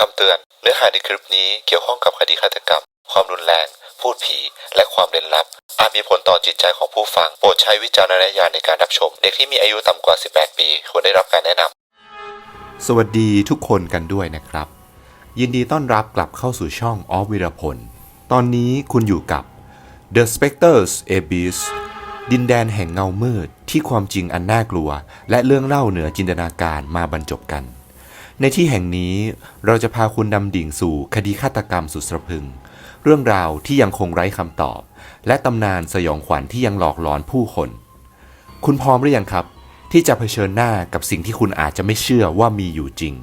คำเตือน เนื้อหาในคลิปนี้เกี่ยวข้องกับคดีฆาตกรรม ความรุนแรง พูดผี และความเร้นลับ อาจมีผลต่อจิตใจของผู้ฟัง โปรดใช้วิจารณญาณในการรับชม เด็กที่มีอายุต่ำกว่า 18 ปี ควรได้รับการแนะนำ สวัสดีทุกคนกันด้วยนะครับ ยินดีต้อนรับกลับเข้าสู่ช่องออฟวิรพล ตอนนี้คุณอยู่กับ The Specters Abyss ดินแดนแห่งเงามืดที่ความจริงอันน่ากลัว และเรื่องเล่าเหนือจินตนาการมาบรรจบกัน ในที่แห่งนี้เราจะพาคุณดำดิ่งสู่คดีฆาตกรรมสุดสะพรึง เรื่องราวที่ยังคงไร้คำตอบ และตำนานสยองขวัญที่ยังหลอกหลอนผู้คน คุณพร้อมหรือยังครับ ที่จะเผชิญหน้ากับสิ่งที่คุณอาจจะไม่เชื่อว่ามีอยู่จริง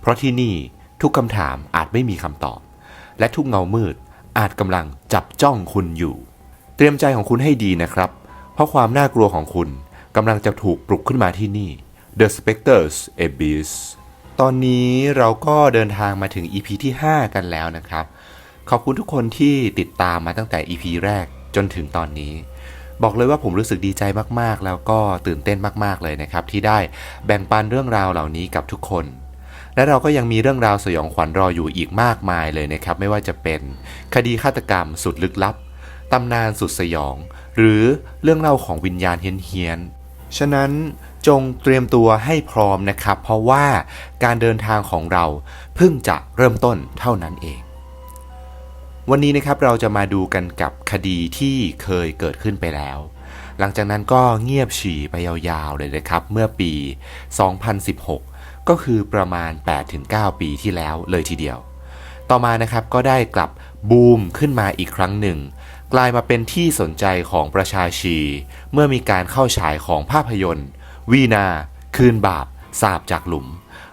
เพราะที่นี่ทุกคำถามอาจไม่มีคำตอบ และทุกเงามืดอาจกำลังจับจ้องคุณอยู่ เตรียมใจของคุณให้ดีนะครับ เพราะความน่ากลัวของคุณกำลังจะถูกปลุกขึ้นมาที่นี่ The Specters Abyss ตอนนี้เราก็เดินทางมาถึง EP ที่ 5 กันแล้วนะครับ ขอบคุณทุกคนที่ติดตามมาตั้งแต่ EP แรกจนถึงตอนนี้ บอกเลยว่าผมรู้สึกดีใจมากๆ แล้วก็ตื่นเต้นมากๆเลยนะครับ ที่ได้แบ่งปันเรื่องราวเหล่านี้กับทุกคน และเราก็ยังมีเรื่องราวสยองขวัญรออยู่อีกมากมายเลยนะครับ ไม่ว่าจะเป็นคดีฆาตกรรมสุดลึกลับตำนานสุดสยอง หรือเรื่องเล่าของวิญญาณเฮี้ยน ฉะนั้นจงเตรียมตัวให้พร้อมนะครับ เพราะว่าการเดินทางของเราเพิ่งจะเริ่มต้นเท่านั้นเอง วันนี้นะครับเราจะมาดูกันกับคดีที่เคยเกิดขึ้นไปแล้ว หลังจากนั้นก็เงียบฉี่ไปยาวๆเลยนะครับ เมื่อปี 2016 ก็คือประมาณ 8-9 ปีที่แล้วเลยทีเดียว ต่อมานะครับก็ได้กลับบูมขึ้นมาอีกครั้งหนึ่ง กลายมาเป็นที่สนใจของประชาชี เมื่อมีการเข้าฉายของภาพยนตร์ วีนา คืนบาปสาบจากหลุม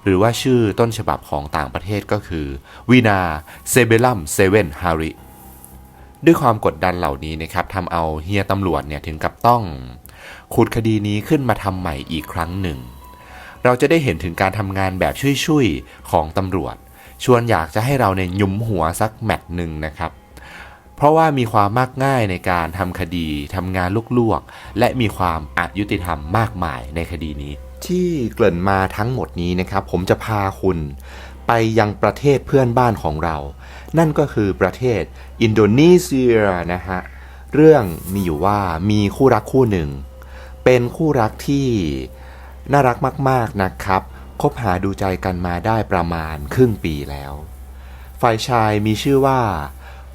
หรือว่าชื่อต้นฉบับของต่างประเทศก็คือ วีนาเซเบลัมเซเว่นฮาริด้วยความกดดันเหล่านี้นะครับทำเอาเฮียตำรวจเนี่ยถึงกับต้องขุดคดีนี้ขึ้นมาทำใหม่อีกครั้งหนึ่ง เราจะได้เห็นถึงการทำงานแบบช่วยๆของตำรวจ ชวนอยากจะให้เราเนี่ยยุมหัวสักแมตช์หนึ่งนะครับ เพราะว่ามีความมากง่ายในการทำคดีทำงานลวกๆ และมีความอายุติธรรมมากมายในคดีนี้ ที่เกริ่นมาทั้งหมดนี้นะครับ ผมจะพาคุณไปยังประเทศเพื่อนบ้านของเรา นั่นก็คือประเทศอินโดนีเซียนะฮะ เรื่องมีอยู่ว่ามีคู่รักคู่หนึ่ง เป็นคู่รักที่น่ารักมากๆนะครับ คบหาดูใจกันมาได้ประมาณครึ่งปีแล้ว ฝ่ายชายมีชื่อว่า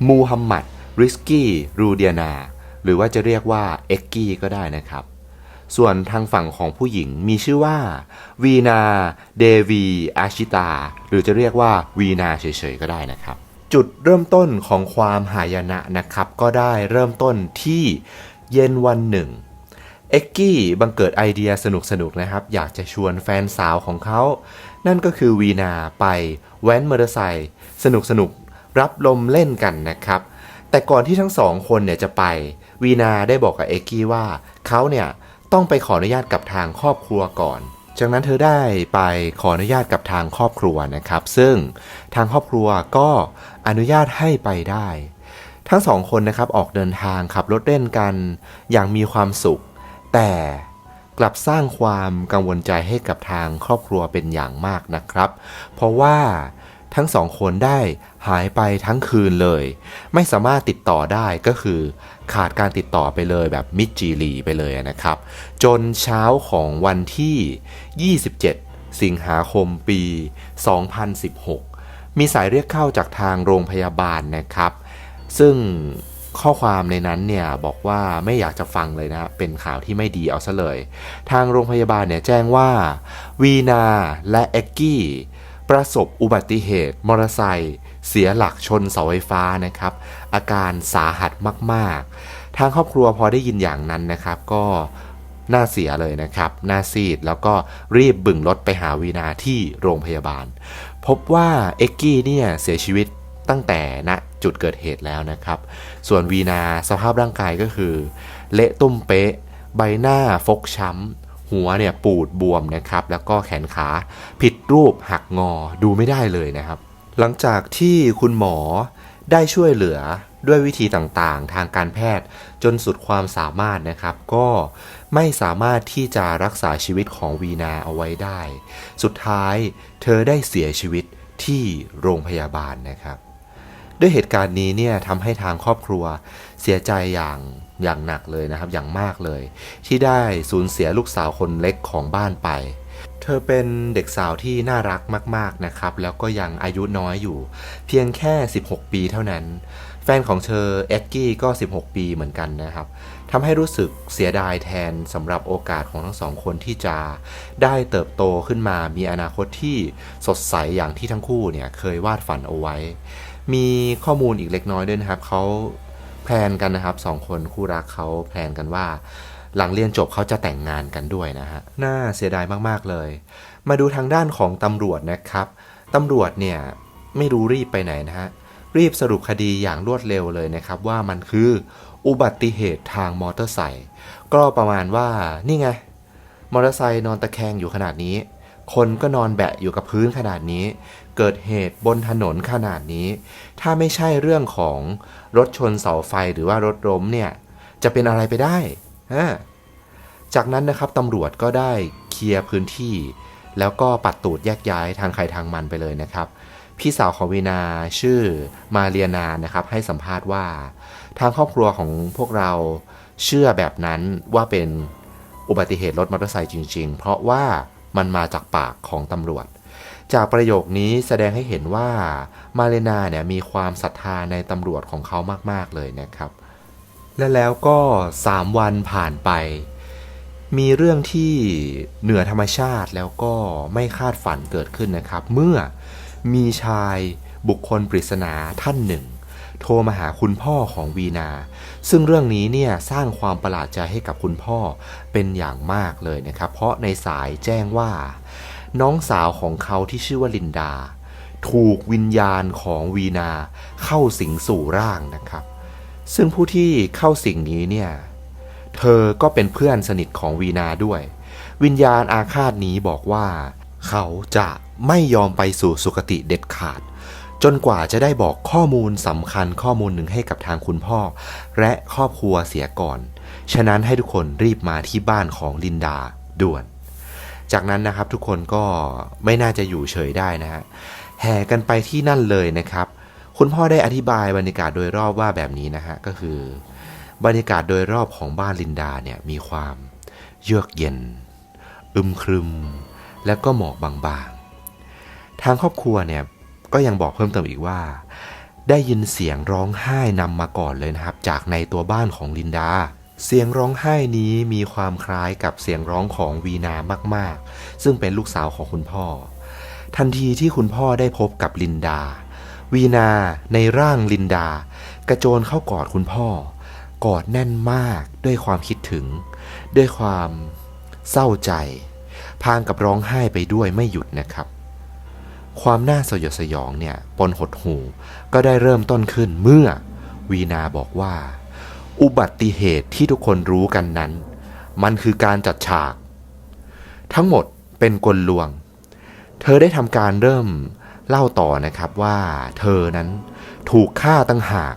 มูฮัมหมัด ริสกี้ รูเดียนา หรือว่าจะเรียกว่าเอ็กกี้ก็ได้นะครับ ส่วนทางฝั่งของผู้หญิงมีชื่อว่า วีนา เดวี อาชิตา หรือจะเรียกว่าวีนาเฉยๆก็ได้นะครับ จุดเริ่มต้นของความหายนะนะครับ ก็ได้เริ่มต้นที่เย็นวันหนึ่งเอ็กกี้บังเกิดไอเดียสนุกๆนะครับ อยากจะชวนแฟนสาวของเขา นั่นก็คือวีนาไปแว้นมอเตอร์ไซค์สนุกๆ รับลมเล่นกันนะครับ แต่ก่อนที่ทั้งสองคนเนี่ยจะไปวีนาได้บอกกับเอ็กกี้ว่าเขาเนี่ยต้องไปขออนุญาตกับทางครอบครัวก่อน จากนั้นเธอได้ไปขออนุญาตกับทางครอบครัวนะครับ ซึ่งทางครอบครัวก็อนุญาตให้ไปได้ ทั้งสองคนนะครับออกเดินทางขับรถเล่นกัน อย่างมีความสุข แต่กลับสร้างความกังวลใจให้กับทางครอบครัวเป็นอย่างมากนะครับ เพราะว่า ทั้งสองคนได้หายไปทั้งคืนเลย ไม่สามารถติดต่อได้ก็คือขาดการติดต่อไปเลยแบบมิดจีรีไปเลยนะครับ จนเช้าของวันที่ 27 สิงหาคมปี 2016 มีสายเรียกเข้าจากทางโรงพยาบาลนะครับ ซึ่งข้อความในนั้นเนี่ยบอกว่าไม่อยากจะฟังเลยนะ เป็นข่าวที่ไม่ดีเอาซะเลย ทางโรงพยาบาลเนี่ยแจ้งว่าวีนาและเอ็กกี้ ประสบอุบัติเหตุมอเตอร์ไซค์เสียหลักชนเสาไฟฟ้านะครับ อาการสาหัสมาก ๆ ทางครอบครัวพอได้ยินอย่างนั้นนะครับ ก็น่าเสียเลยนะครับ หน้าซีดแล้วก็รีบบึ่งรถไปหาวีนาที่โรงพยาบาล พบว่าเอ็กกี้เนี่ยเสียชีวิตตั้งแต่ณจุดเกิดเหตุแล้วนะครับ ส่วนวีนาสภาพร่างกายก็คือ เละตุ้มเป๊ะ ใบหน้าฟกช้ำ หัวเนี่ยปูดบวมนะครับ แล้วก็แขนขาผิดรูปหักงอดูไม่ได้เลยนะครับ หลังจากที่คุณหมอได้ช่วยเหลือด้วยวิธีต่างๆ ทางการแพทย์จนสุดความสามารถนะครับ ก็ไม่สามารถที่จะรักษาชีวิตของวีนาเอาไว้ได้ สุดท้ายเธอได้เสียชีวิตที่โรงพยาบาลนะครับ ด้วยเหตุการณ์นี้เนี่ยทำให้ทางครอบครัว เสียใจอย่างอย่างหนักเลยนะครับอย่างมากเลย ที่ได้สูญเสียลูกสาวคนเล็กของบ้านไป เธอเป็นเด็กสาวที่น่ารักมากๆนะครับ แล้วก็ยังอายุน้อยอยู่ เพียงแค่ 16 ปีเท่านั้น แฟนของเธอเอ็ดกี้ก็ 16 ปีเหมือนกันนะครับทำให้รู้สึกเสียดายแทนสำหรับโอกาสของทั้งสองคนที่จะได้เติบโตขึ้นมามีอนาคตที่สดใสอย่างที่ทั้งคู่เนี่ยเคยวาดฝันเอาไว้ มีข้อมูลอีกเล็กน้อยด้วยนะครับเขา แพลนกันนะครับสองคนคู่รักเขาแพลนกันว่า หลังเรียนจบเขาจะแต่งงานกันด้วยนะฮะน่าเสียดายมากๆเลย มาดูทางด้านของตำรวจนะครับตำรวจเนี่ยไม่รู้รีบไปไหนนะฮะรีบสรุปคดีอย่างรวดเร็วเลยนะครับ ว่ามันคืออุบัติเหตุทางมอเตอร์ไซค์ก็ประมาณว่านี่ไงมอเตอร์ไซค์นอนตะแคงอยู่ขนาดนี้ คนก็นอนแบะอยู่กับพื้นขนาดนี้ เกิดเหตุบนถนนขนาดนี้ ถ้าไม่ใช่เรื่องของรถชนเสาไฟหรือว่ารถล้มเนี่ย จะเป็นอะไรไปได้ฮะจากนั้นนะครับตำรวจก็ได้เคลียร์พื้นที่ แล้วก็ปัดตูดแยกย้ายทางใครทางมันไปเลยนะครับ พี่สาวของวีนาชื่อมาเรียนานะครับ ให้สัมภาษณ์ว่า ทางครอบครัวของพวกเราเชื่อแบบนั้นว่าเป็นอุบัติเหตุรถมอเตอร์ไซค์จริง ๆ เพราะว่ามันมาจากปากของตำรวจ จากประโยคนี้แสดงให้เห็นว่ามาเรนาเนี่ยมีความศรัทธาในตำรวจของเขามาก ๆ เลยนะครับ และแล้วก็ 3 วันผ่านไป มีเรื่องที่เหนือธรรมชาติแล้วก็ไม่คาดฝันเกิดขึ้นนะครับ เมื่อมีชายบุคคลปริศนาท่านหนึ่ง โทรมาหาคุณพ่อของวีนา ซึ่งเรื่องนี้เนี่ยสร้างความประหลาดใจให้กับคุณพ่อเป็นอย่างมากเลยนะครับ เพราะในสายแจ้งว่า น้องสาวของเขาที่ชื่อว่าลินดา ถูกวิญญาณของวีนาเข้าสิงสู่ร่างนะครับ ซึ่งผู้ที่เข้าสิงนี้เนี่ย เธอก็เป็นเพื่อนสนิทของวีนาด้วย วิญญาณอาฆาตนี้บอกว่า เขาจะไม่ยอมไปสู่สุคติเด็ดขาด จนกว่าจะได้บอกข้อมูลสำคัญข้อมูลหนึ่งให้กับทางคุณพ่อ และครอบครัวเสียก่อน ฉะนั้นให้ทุกคนรีบมาที่บ้านของลินดาด่วน จากนั้นนะครับทุกคนก็ไม่น่าจะอยู่เฉยได้นะฮะแห่กันไปที่นั่นเลยนะครับ คุณพ่อได้อธิบายบรรยากาศโดยรอบว่าแบบนี้นะฮะก็คือบรรยากาศโดยรอบของบ้านลินดาเนี่ยมีความเยือกเย็น อึมครึม และก็หมอกบางๆ ทางครอบครัวเนี่ยก็ยังบอกเพิ่มเติมอีกว่า ได้ยินเสียงร้องไห้นำมาก่อนเลยนะครับ จากในตัวบ้านของลินดา เสียงร้องไห้นี้มีความคล้ายกับเสียงร้องของวีนามากๆ ซึ่งเป็นลูกสาวของคุณพ่อ ทันทีที่คุณพ่อได้พบกับลินดา วีนาในร่างลินดา กระโจนเข้ากอดคุณพ่อ กอดแน่นมากด้วยความคิดถึง ด้วยความเศร้าใจ พางกับร้องไห้ไปด้วยไม่หยุดนะครับ ความน่าสยดสยองเนี่ยปนหดหูก็ได้เริ่มต้นขึ้นเมื่อวีนาบอกว่า อุบัติเหตุที่ทุกคนรู้กันนั้น มันคือการจัดฉาก ทั้งหมดเป็นกลลวง เธอได้ทำการเริ่มเล่าต่อนะครับว่าเธอนั้นถูกฆ่าตั้งหาก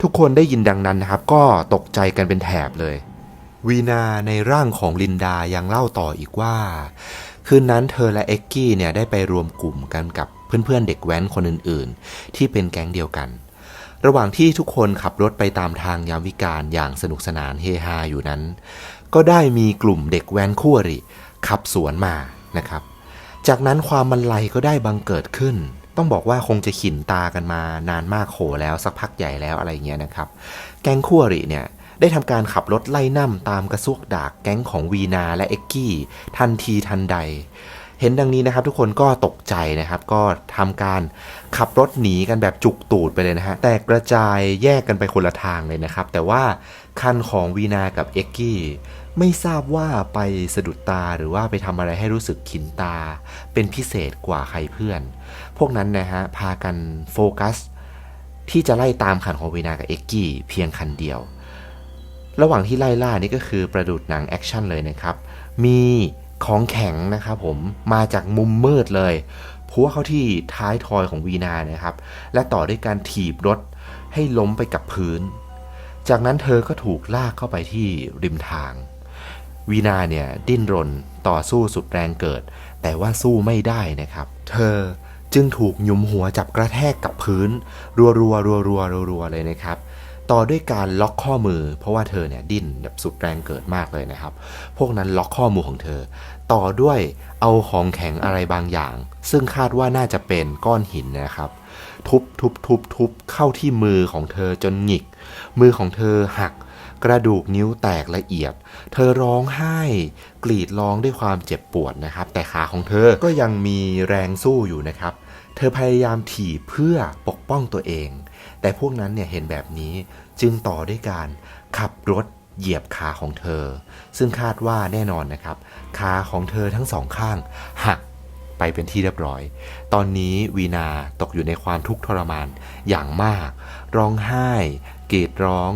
ทุกคนได้ยินดังนั้นนะครับ ก็ตกใจกันเป็นแถบเลย วีนาในร่างของลินดายังเล่าต่ออีกว่าคืนนั้นเธอและเอ็กกี้เนี่ยได้ไปรวมกลุ่มกันกับเพื่อนๆเด็กแว้นคนอื่นๆ ที่เป็นแก๊งเดียวกัน ระหว่างที่ทุกคนขับรถไปตามทางยามวิกาลอย่างสนุกสนานเฮฮาอยู่นั้น ก็ได้มีกลุ่มเด็กแว้นคู่อริขับสวนมานะครับ จากนั้นความมันไลก็ได้บังเกิดขึ้น ต้องบอกว่าคงจะขินตากันมานานมากโขแล้วสักพักใหญ่แล้วอะไรเงี้ยนะครับ แก๊งคู่อริเนี่ยได้ทำการขับรถไล่น่ำตามกระซวกดากแก๊งของวีนาและเอ็กกี้ทันทีทันใด เห็นดังนี้นะครับ ทุกคนก็ตกใจนะครับ ก็ทำการขับรถหนีกันแบบจุกตูดไปเลยนะฮะ แตกกระจายแยกกันไปคนละทางเลยนะครับ แต่ว่าคันของวีนากับเอ็กกี้ไม่ทราบว่าไปสะดุดตาหรือว่าไปทำอะไรให้รู้สึกขินตา เป็นพิเศษกว่าใครเพื่อน พวกนั้นนะฮะพากันโฟกัส ที่จะไล่ตามคันของวีนากับเอ็กกี้เพียงคันเดียว ระหว่างที่ไล่ล่านี่ก็คือประดุดหนังแอคชั่นเลยนะครับ มี ของแข็งนะครับผมมาจากมุมมืดเลยพัวเข้าที่ท้ายทอยของวีนานะครับ และต่อด้วยการถีบรถให้ล้มไปกับพื้น จากนั้นเธอก็ถูกลากเข้าไปที่ริมทาง วีนาเนี่ยดิ้นรนต่อสู้สุดแรงเกิด แต่ว่าสู้ไม่ได้นะครับ เธอจึงถูกยุมหัวจับกระแทกกับพื้น รัวรัวรัวรัวรัวรัวๆเลยนะครับ ต่อด้วยการล็อกข้อมือ เพราะว่าเธอเนี่ยดิ้นแบบสุดแรงเกิดมากเลยนะครับ พวกนั้นล็อกข้อมือของเธอ ต่อด้วยเอาของแข็งอะไรบางอย่าง ซึ่งคาดว่าน่าจะเป็นก้อนหินนะครับ ทุบทุบทุบทุบเข้าที่มือของเธอจนหงิก มือของเธอหักกระดูกนิ้วแตกละเอียด เธอร้องไห้ กรีดร้องด้วยความเจ็บปวดนะครับ แต่ขาของเธอก็ยังมีแรงสู้อยู่นะครับ เธอพยายามถีบเพื่อปกป้องตัวเอง แต่พวกนั้นเนี่ยเห็นแบบนี้ จึงต่อด้วยการขับรถเหยียบขาของเธอ ซึ่งคาดว่าแน่นอนนะครับ ขาของเธอทั้งสองข้างหักไปเป็นที่เรียบร้อย ตอนนี้วีนาตกอยู่ในความทุกข์ทรมานอย่างมาก ร้องไห้กรีดร้อง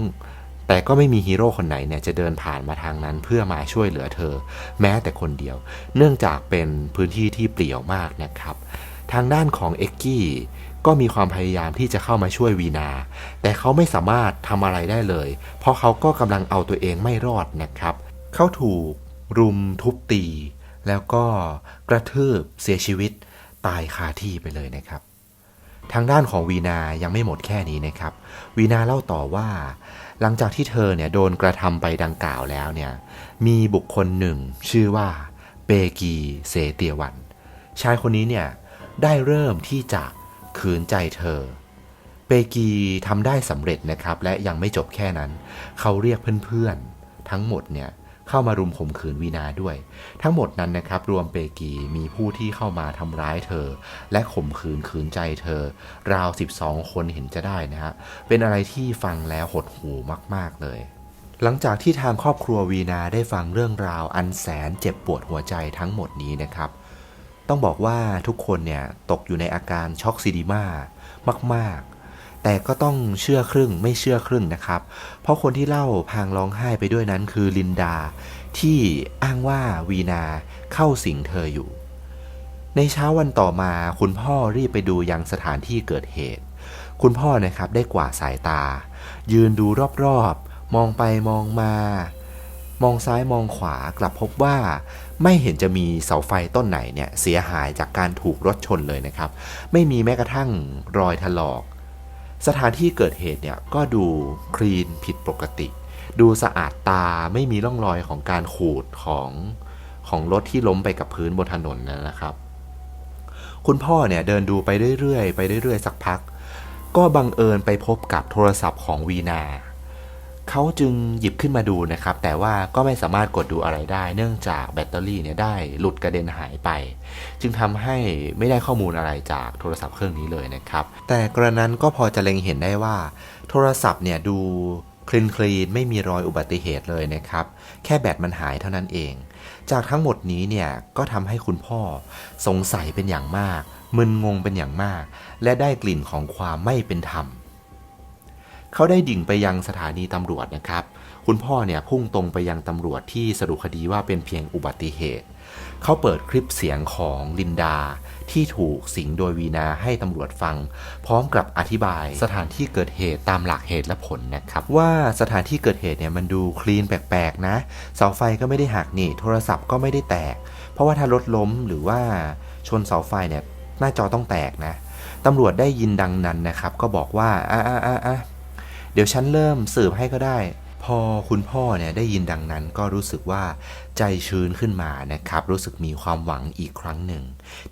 แต่ก็ไม่มีฮีโร่คนไหนเนี่ยจะเดินผ่านมาทางนั้นเพื่อมาช่วยเหลือเธอ แม้แต่คนเดียว เนื่องจากเป็นพื้นที่ที่เปลี่ยวมากนะครับ ทางด้านของเอ็กกี้ ก็มีความพยายามที่จะเข้ามาช่วยวีนา แต่เขาไม่สามารถทำอะไรได้เลย เพราะเขาก็กำลังเอาตัวเองไม่รอดนะครับ เขาถูกรุมทุบตี แล้วก็กระทืบเสียชีวิตตายคาที่ไปเลยนะครับ ทางด้านของวีนายังไม่หมดแค่นี้นะครับ วีนาเล่าต่อว่า หลังจากที่เธอเนี่ยโดนกระทำไปดังกล่าวแล้วเนี่ย มีบุคคลหนึ่ง ชื่อว่าเปกีเซเตียวัน ชายคนนี้เนี่ยได้เริ่มที่จะ ขืนใจเธอ เปกีทำได้สำเร็จนะครับ และยังไม่จบแค่นั้น เขาเรียกเพื่อนๆ ทั้งหมดเนี่ยเข้ามารุมข่มขืนวีนาด้วย ทั้งหมดนั้นนะครับ รวมเปกีมีผู้ที่เข้ามาทำร้ายเธอ และข่มขืนขืนใจเธอ ราว 12 คนเห็นจะได้นะฮะ เป็นอะไรที่ฟังแล้วหดหูมาก ๆ เลย หลังจากที่ทางครอบครัววีนาได้ฟังเรื่องราวอันแสนเจ็บปวดหัวใจทั้งหมดนี้นะครับ ต้องบอกว่าทุกคนเนี่ยตกอยู่ในอาการช็อกซิดิมามาก ๆ แต่ก็ต้องเชื่อครึ่งไม่เชื่อครึ่งนะครับ เพราะคนที่เล่าพางร้องไห้ไปด้วยนั้นคือลินดา ที่อ้างว่าวีนาเข้าสิงเธออยู่ ในเช้าวันต่อมาคุณพ่อรีบไปดูยังสถานที่เกิดเหตุ คุณพ่อนะครับได้กวาดสายตา ยืนดูรอบๆ มองไปมองมา มองซ้ายมองขวากลับพบว่าไม่เห็นจะมีเสาไฟต้นไหนเนี่ยเสียหายจากการถูกรถชนเลยนะครับ ไม่มีแม้กระทั่งรอยถลอก สถานที่เกิดเหตุเนี่ยก็ดูคลีนผิดปกติ ดูสะอาดตาไม่มีร่องรอยของการขูดของของรถที่ล้มไปกับพื้นบนถนนนะครับ คุณพ่อเนี่ยเดินดูไปเรื่อยๆไปเรื่อยๆ สักพัก ก็บังเอิญไปพบกับโทรศัพท์ของวีนา เขาจึงหยิบขึ้นมาดูนะครับ แต่ว่าก็ไม่สามารถกดดูอะไรได้ เนื่องจากแบตเตอรี่เนี่ยได้หลุดกระเด็นหายไป จึงทำให้ไม่ได้ข้อมูลอะไรจากโทรศัพท์เครื่องนี้เลยนะครับ แต่กระนั้นก็พอจะเล็งเห็นได้ว่า โทรศัพท์เนี่ยดูคลีนคลีนไม่มีรอยอุบัติเหตุเลยนะครับ แค่แบตมันหายเท่านั้นเอง จากทั้งหมดนี้เนี่ยก็ทำให้คุณพ่อสงสัยเป็นอย่างมาก มึนงงเป็นอย่างมาก และได้กลิ่นของความไม่เป็นธรรม เขาได้ดิ่งไปยังสถานีตำรวจนะครับ คุณพ่อเนี่ยพุ่งตรงไปยังตำรวจที่สรุปคดีว่าเป็นเพียงอุบัติเหตุ เขาเปิดคลิปเสียงของลินดาที่ถูกสิงโดยวีนาให้ตำรวจฟัง พร้อมกับอธิบายสถานที่เกิดเหตุตามหลักเหตุและผลนะครับ ว่าสถานที่เกิดเหตุเนี่ยมันดูคลีนแปลกๆนะ เสาไฟก็ไม่ได้หักนี่ โทรศัพท์ก็ไม่ได้แตก เพราะว่าถ้ารถล้มหรือว่าชนเสาไฟเนี่ยหน้าจอต้องแตกนะตำรวจได้ยินดังนั้นนะครับ ก็บอกว่าอะอะอะ เดี๋ยวฉันเริ่มสืบให้ก็ได้ พอคุณพ่อเนี่ยได้ยินดังนั้นก็รู้สึกว่าใจชื้นขึ้นมานะครับ รู้สึกมีความหวังอีกครั้งหนึ่ง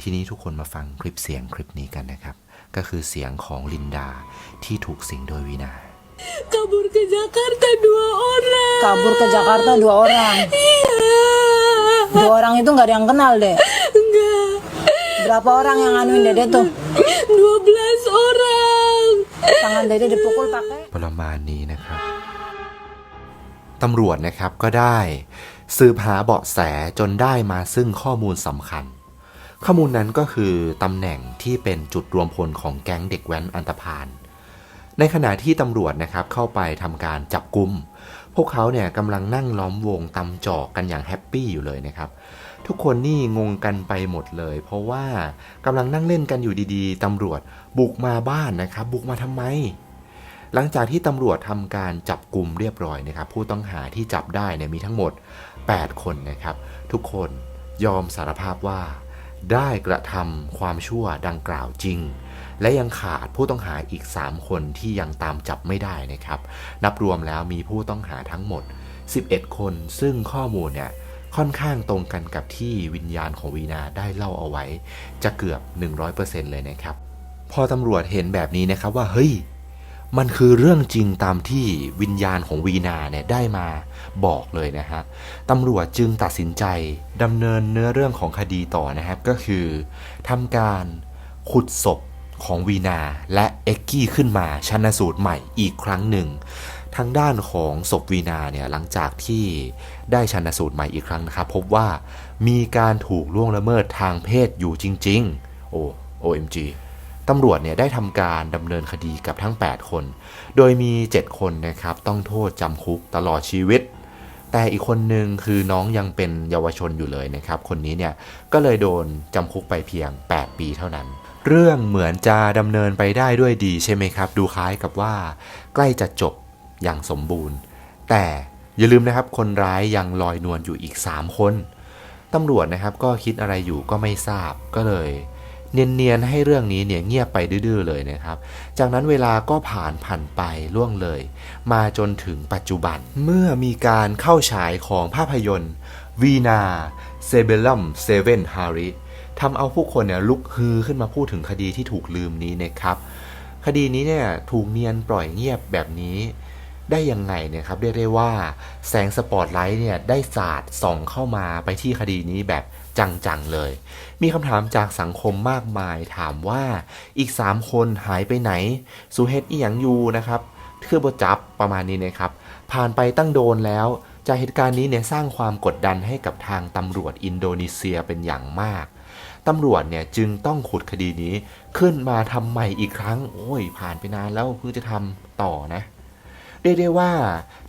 ทีนี้ทุกคนมาฟังคลิปเสียงคลิปนี้กันนะครับ ก็คือเสียงของลินดาที่ถูกสิงโดยวีนา kabur ke Jakarta dua orang. kabur ke Jakarta dua orang. Dua orang itu nggak ada yang kenal deh. Enggak, Berapa orang yang nganuin dede tuh? 12 orang. Tangan dede dipukul pakai ประมาณนี้นะครับ ตำรวจนะครับก็ได้ สืบหาเบาะแสจนได้มาซึ่งข้อมูลสำคัญ ข้อมูลนั้นก็คือตำแหน่งที่เป็นจุดรวมพลของแก๊งเด็กแว้นอันตพานในขณะที่ตำรวจนะครับเข้าไปทำการจับกุม พวกเขาเนี่ยกำลังนั่งล้อมวงตำจอกกันอย่างแฮปปี้อยู่เลยนะครับ ทุกคนนี่งงกันไปหมดเลย เพราะว่ากำลังนั่งเล่นกันอยู่ดีๆตำรวจบุกมาบ้านนะครับ บุกมาทำไม หลังจากที่ตำรวจทำการจับกลุ่มเรียบร้อยนะครับ ผู้ต้องหาที่จับได้เนี่ยมีทั้งหมด 8 คนนะครับ ทุกคนยอมสารภาพว่า ได้กระทำความชั่วดังกล่าวจริง และยังขาดผู้ต้องหาอีก 3 คนที่ยังตามจับไม่ได้นะครับ นับรวมแล้วมีผู้ต้องหาทั้งหมด 11 คน ซึ่งข้อมูลเนี่ย ค่อนข้างตรงกันกับที่วิญญาณของวีนาได้เล่าเอาไว้ จะเกือบ 100%เลยนะครับ พอตำรวจเห็นแบบนี้นะครับว่าเฮ้ยมันคือเรื่องจริงตามที่วิญญาณของวีนาเนี่ยได้มาบอกเลยนะฮะตำรวจจึงตัดสินใจดำเนินเนื้อเรื่องของคดีต่อนะครับ ก็คือทำการขุดศพของวีนาและเอ็กกี้ขึ้นมาชันสูตรใหม่อีกครั้งหนึ่ง ทางด้านของศพวีนาเนี่ยหลังจากที่ได้ชันสูตรใหม่อีกครั้งนะครับ พบว่ามีการถูกล่วงละเมิดทางเพศอยู่จริง ๆ โอ้ OMG ตำรวจเนี่ยได้ทำการดำเนินคดีกับทั้ง 8 คน โดยมี 7 คนนะครับต้องโทษจำคุกตลอดชีวิต แต่อีกคนหนึ่งคือน้องยังเป็นเยาวชนอยู่เลยนะครับ คนนี้เนี่ยก็เลยโดนจำคุกไปเพียง 8 ปีเท่านั้น เรื่องเหมือนจะดำเนินไปได้ด้วยดีใช่ไหมครับ ดูคล้ายกับว่า ใกล้จะจบ อย่างสมบูรณ์ แต่อย่าลืมนะครับคนร้ายยังลอยนวลอยู่อีก 3 คนตำรวจนะครับก็คิดอะไรอยู่ก็ไม่ทราบก็เลย เนียนๆให้เรื่องนี้เนี่ยเงียบไปดื้อๆเลยนะครับ จากนั้นเวลาก็ผ่านผ่านไปล่วงเลย มาจนถึงปัจจุบันเมื่อมีการเข้าฉายของภาพยนตร์วีนาเซเบลัมเซเว่นฮาริทำเอาผู้คนเนี่ยลุกฮือขึ้นมาพูดถึงคดีที่ถูกลืมนี้นะครับ คดีนี้เนี่ยถูกเนียนปล่อยเงียบแบบนี้ ได้ยังไงเนี่ยครับเรียกได้ว่าแสงสปอตไลท์เนี่ยได้สาดส่องเข้ามาไปที่คดีนี้แบบจังๆเลย มีคำถามจากสังคมมากมายถามว่าอีก 3 คนหายไปไหนสูเฮดอีหยังอยูนะครับเคือบจับประมาณนี้นะครับ ผ่านไปตั้งโดนแล้ว จากเหตุการณ์นี้เนี่ยสร้างความกดดันให้กับทางตำรวจอินโดนีเซียเป็นอย่างมากตำรวจเนี่ยจึงต้องขุดคดีนี้ขึ้นมาทำใหม่อีกครั้ง โอ้ย ผ่านไปนานแล้วเพิ่งจะทำต่อนะ เรียกได้ว่า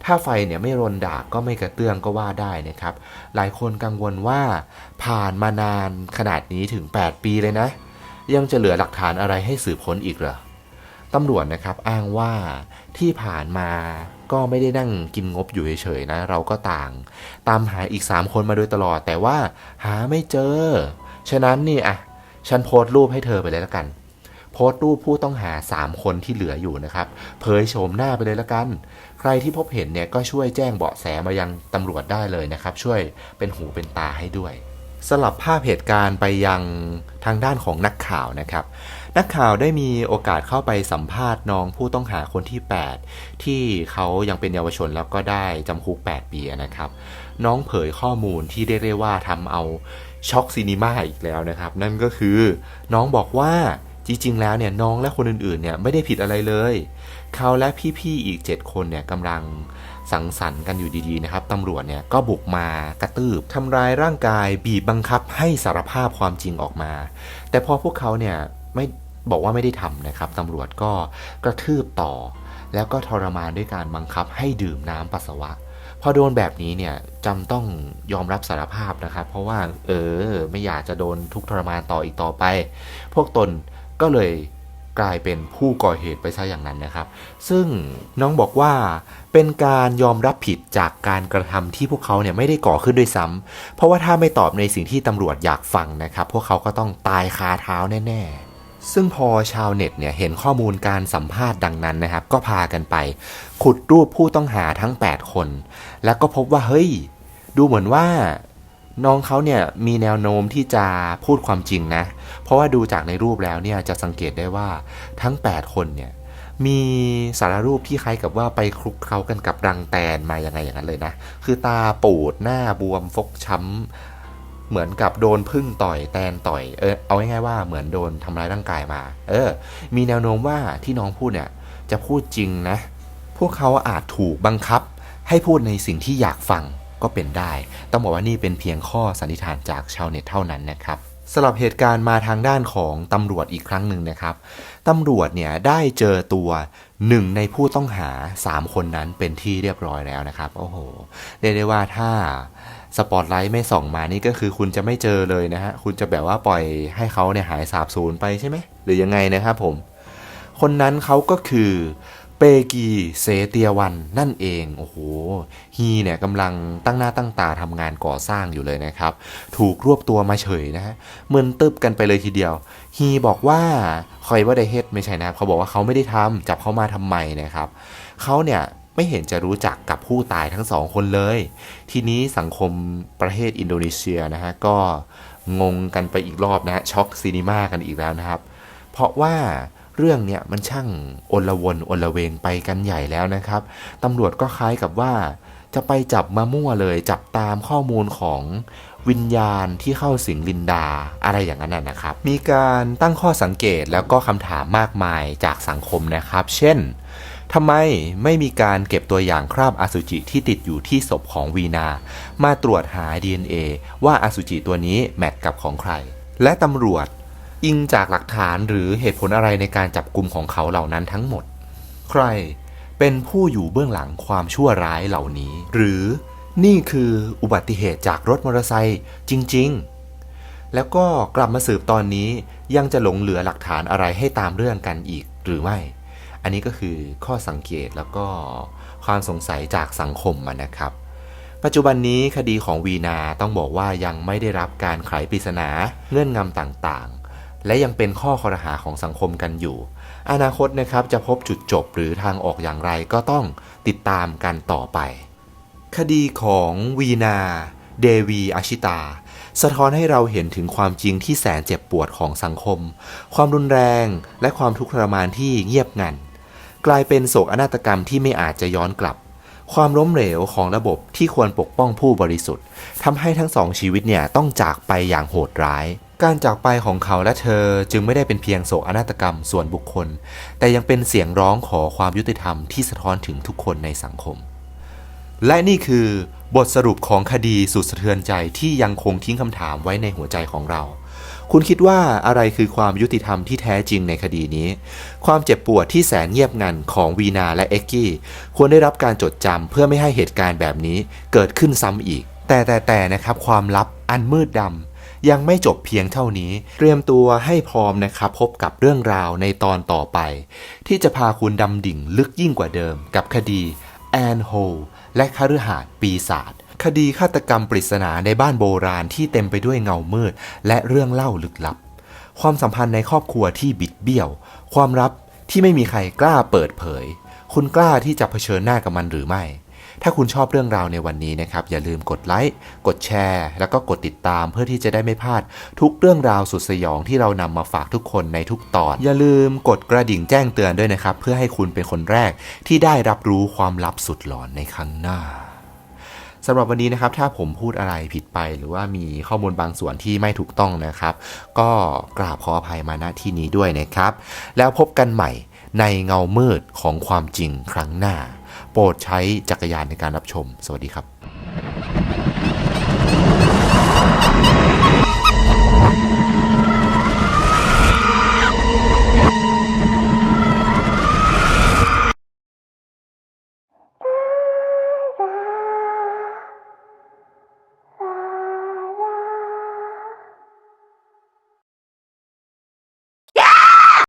ถ้าไฟเนี่ยไม่รนดากก็ไม่กระเตื้องก็ว่าได้นะครับ หลายคนกังวลว่าผ่านมานานขนาดนี้ถึง 8 ปีเลยนะ ยังจะเหลือหลักฐานอะไรให้สืบค้นอีกเหรอตำรวจนะครับอ้างว่าที่ผ่านมาก็ไม่ได้นั่งกินงบอยู่เฉยๆนะ เราก็ต่าง ตามหาอีก 3 คนมาโดยตลอดแต่ว่าหาไม่เจอ ฉะนั้นนี่อะฉันโพสต์รูปให้เธอไปเลยแล้วกัน โพสต์รูปผู้ต้องหา 3 คนที่เหลืออยู่นะครับเผยโฉมหน้าไปเลยแล้วกัน ใครที่พบเห็นเนี่ยก็ช่วยแจ้งเบาะแสมายังตำรวจได้เลยนะครับ ช่วยเป็นหูเป็นตาให้ด้วย สลับภาพเหตุการณ์ไปยังทางด้านของนักข่าวนะครับนักข่าวได้มีโอกาสเข้าไปสัมภาษณ์น้องผู้ต้องหาคนที่ 8 ที่เขายังเป็นเยาวชนแล้วก็ได้จำคุก 8 ปีนะครับ น้องเผยข้อมูลที่ได้เรียกว่าทำเอาช็อกซีนีมาอีกแล้วนะครับ นั่นก็คือน้องบอกว่า จริงๆ แล้วเนี่ยน้องและคนอื่นๆ เนี่ยไม่ได้ผิดอะไรเลย เขาและพี่ๆ อีก 7 คนเนี่ยกำลังสังสรรค์กันอยู่ดีๆ นะครับตำรวจเนี่ยก็บุกมากระตืบทำร้ายร่างกายบีบบังคับให้สารภาพความจริงออกมา แต่พอพวกเขาเนี่ยไม่บอกว่าไม่ได้ทำนะครับตำรวจก็กระทืบต่อ แล้วก็ทรมานด้วยการบังคับให้ดื่มน้ำปัสสาวะพอโดนแบบนี้เนี่ยจำต้องยอมรับสารภาพนะครับ เพราะว่าเออไม่อยากจะโดนทุกทรมานต่ออีกต่อไป พวกตน ก็เลยกลายเป็นผู้ก่อเหตุไปซะอย่างนั้นนะครับ ซึ่งน้องบอกว่าเป็นการยอมรับผิดจากการกระทำที่พวกเขาเนี่ยไม่ได้ก่อขึ้นด้วยซ้ำเพราะว่าถ้าไม่ตอบในสิ่งที่ตำรวจอยากฟังนะครับ พวกเขาก็ต้องตายคาเท้าแน่ๆ ซึ่งพอชาวเน็ตเนี่ยเห็นข้อมูลการสัมภาษณ์ดังนั้นนะครับ ก็พากันไป ขุดรูปผู้ต้องหาทั้ง 8 คน แล้วก็พบว่าเฮ้ย ดูเหมือนว่า น้องเขาเนี่ยมีแนวโน้มที่จะพูดความจริงนะ เพราะว่าดูจากในรูปแล้วเนี่ยจะสังเกตได้ว่าทั้ง 8 คนเนี่ยมีสารรูปที่คล้ายกับว่าไปคลุกเคล้ากันกับรังแตนมาอย่างไงอย่างนั้นเลยนะ คือตาปูดหน้าบวมฟกช้ำ เหมือนกับโดนพึ่งต่อยแตนต่อย เออเอาง่ายๆว่าเหมือนโดนทำร้ายร่างกายมา เออ มีแนวโน้มว่าที่น้องพูดเนี่ยจะพูดจริงนะ พวกเขาอาจถูกบังคับให้พูดในสิ่งที่อยากฟัง ก็เป็นได้ ต้องบอกว่านี่เป็นเพียงข้อสันนิษฐานจากชาวเน็ตเท่านั้นนะครับสำหรับเหตุการณ์มาทางด้านของตำรวจอีกครั้งหนึ่งนะครับตำรวจเนี่ยได้เจอตัวหนึ่งในผู้ต้องหา 3 คนนั้นเป็นที่เรียบร้อยแล้วนะครับ โอ้โหเรียกได้ว่าถ้าสปอตไลท์ไม่ส่องมานี่ก็คือคุณจะไม่เจอเลยนะฮะ คุณจะแบบว่าปล่อยให้เขาเนี่ยหายสาบสูญไปใช่ไหม หรือยังไงนะครับผม คนนั้นเขาก็คือ เปกีเสเตียวันนั่นเองโอ้โหฮีเนี่ยกำลังตั้งหน้าตั้งตาทำงานก่อสร้างอยู่เลยนะครับ ถูกรวบตัวมาเฉยนะฮะมึนตึบกันไปเลยทีเดียว ฮีบอกว่าคอยว่าไดเฮดไม่ใช่นะครับเขาบอกว่าเขาไม่ได้ทำจับเขามาทำไมนะครับเขาเนี่ยไม่เห็นจะรู้จักกับผู้ตายทั้งสองคนเลย ทีนี้สังคมประเทศอินโดนีเซียนะฮะก็งงกันไปอีกรอบนะฮะช็อกซีนีมากันอีกแล้วนะครับ เพราะว่า เรื่องเนี่ยมันช่างอนละวนอนละเวงไปกันใหญ่แล้วนะครับตำรวจก็คล้ายกับว่า จะไปจับมามั่วเลยจับตามข้อมูลของวิญญาณที่เข้าสิงลินดาอะไรอย่างนั้นนะนะครับ มีการตั้งข้อสังเกตแล้วก็คำถามมากมายจากสังคมนะครับ เช่นทำไมไม่มีการเก็บตัวอย่างคราบอสุจิที่ติดอยู่ที่ศพของวีนา มาตรวจหา DNA ว่าอสุจิตัวนี้แมทกับของใคร และตำรวจ อิงจากหลักฐานหรือเหตุผลอะไรในการจับกลุ่มของเขาเหล่านั้นทั้งหมด ใครเป็นผู้อยู่เบื้องหลังความชั่วร้ายเหล่านี้ หรือนี่คืออุบัติเหตุจากรถมอเตอร์ไซค์จริง ๆ แล้วก็กลับมาสืบตอนนี้ยังจะหลงเหลือหลักฐานอะไรให้ตามเรื่องกันอีกหรือไม่ อันนี้ก็คือข้อสังเกตแล้วก็ความสงสัยจากสังคมนะครับ ปัจจุบันนี้คดีของวีนาต้องบอกว่ายังไม่ได้รับการไขปริศนาเงื่อนงำต่างๆ และยังเป็นข้อคอรหาของสังคมกันอยู่ อนาคตนะครับจะพบจุดจบหรือทางออกอย่างไรก็ต้องติดตามกันต่อไป คดีของวีนา เดวีอาชิตา สะท้อนให้เราเห็นถึงความจริงที่แสนเจ็บปวดของสังคม ความรุนแรง และความทุกข์ทรมานที่เงียบงัน กลายเป็นโศกนาฏกรรมที่ไม่อาจจะย้อนกลับความล้มเหลวของระบบที่ควรปกป้องผู้บริสุทธิ์ทำให้ทั้งสองชีวิตเนี่ยต้องจากไปอย่างโหดร้าย การจากไปของเขาและเธอจึงไม่ได้เป็นเพียงโศกนาฏกรรมส่วนบุคคล แต่ยังเป็นเสียงร้องขอความยุติธรรมที่สะท้อนถึงทุกคนในสังคม และนี่คือบทสรุปของคดีสุดสะเทือนใจที่ยังคงทิ้งคำถามไว้ในหัวใจของเรา คุณคิดว่าอะไรคือความยุติธรรมที่แท้จริงในคดีนี้ ความเจ็บปวดที่แสนเงียบงันของวีนาและเอ็กกี้ควรได้รับการจดจำเพื่อไม่ให้เหตุการณ์แบบนี้เกิดขึ้นซ้ำอีก แต่แต่แต่นะครับความลับอันมืดดำ ยังไม่จบเพียงเท่านี้ เตรียมตัวให้พร้อมนะครับ พบกับเรื่องราวในตอนต่อไป ที่จะพาคุณดำดิ่งลึกยิ่งกว่าเดิม กับคดีแอนโฮและคฤหาสน์ปีศาจคดีฆาตกรรมปริศนาในบ้านโบราณที่เต็มไปด้วยเงามืด และเรื่องเล่าลึกลับ ความสัมพันธ์ในครอบครัวที่บิดเบี้ยว ความลับที่ไม่มีใครกล้าเปิดเผย คุณกล้าที่จะเผชิญหน้ากับมันหรือไม่ ถ้าคุณชอบเรื่องราวในวันนี้นะครับ อย่าลืมกดไลค์ กดแชร์ แล้วก็กดติดตามเพื่อที่จะได้ไม่พลาด ทุกเรื่องราวสุดสยองที่เรานำมาฝากทุกคนในทุกตอน อย่าลืมกดกระดิ่งแจ้งเตือนด้วยนะครับ เพื่อให้คุณเป็นคนแรกที่ได้รับรู้ความลับสุดหลอนในครั้งหน้าสำหรับวันนี้นะครับถ้าผมพูดอะไรผิดไปหรือว่ามีข้อมูลบางส่วนที่ไม่ถูกต้องนะครับ ก็กราบขออภัยมาณที่นี้ด้วยนะครับ แล้วพบกันใหม่ในเงามืดของความจริงครั้งหน้า โปรดใช้จักรยานในการรับชม สวัสดีครับ